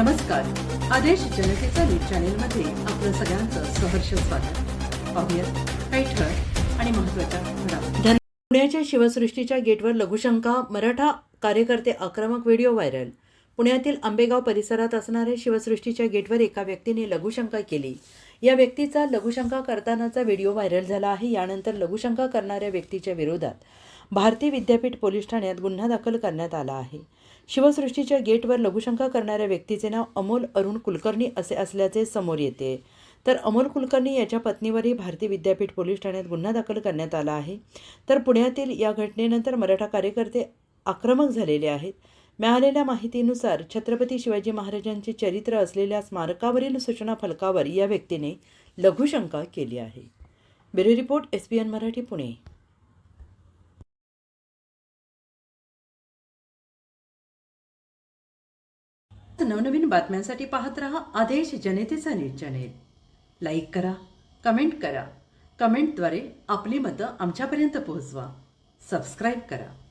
नमस्कार. आदेश जनतेचा न्यूज चॅनेलमध्ये आपलं सगळ्यांचं सहर्ष स्वागत. पाहूयात काही ठळक आणि महत्त्वाच्या घडामोडी. पुण्याच्या शिवसृष्टीच्या गेटवर लघुशंका मराठा कार्यकर्ते आक्रमक व्हिडिओ व्हायरल. पुण्यातील आंबेगाव परिसरात असणाऱ्या शिवसृष्टीच्या गेटवर एका व्यक्तीने लघुशंका केली. या व्यक्तीचा लघुशंका करतानाचा व्हिडिओ व्हायरल झाला आहे. यानंतर लघुशंका करणाऱ्या व्यक्तीच्या विरोधात भारती विद्यापीठ पोलीस ठाण्यात गुन्हा दाखल करण्यात आला आहे. शिवसृष्टीच्या गेटवर लघुशंका करणाऱ्या व्यक्तीचे नाव अमोल अरुण कुलकर्णी असे असल्याचे समोर येते. तर अमोल कुलकर्णी याच्या पत्नीवरही भारती विद्यापीठ पोलीस ठाण्यात गुन्हा दाखल करण्यात आला आहे. तर पुण्यातील या घटनेनंतर मराठा कार्यकर्ते आक्रमक झालेले आहेत. मिळालेल्या माहितीनुसार छत्रपती शिवाजी महाराजांचे चरित्र असलेल्या स्मारकावरील सूचना फलकावर या व्यक्तीने लघुशंका केली आहे. Bureau report S P N Marathi Pune. नवनवीन बातम्यांसाठी पाहत रहा आदेश जनतेचा न्यूज चॅनेल. लाईक करा कमेंट करा. कमेंटद्वारे आपली मतं आमच्यापर्यंत पोहोचवा. सबस्क्राईब करा.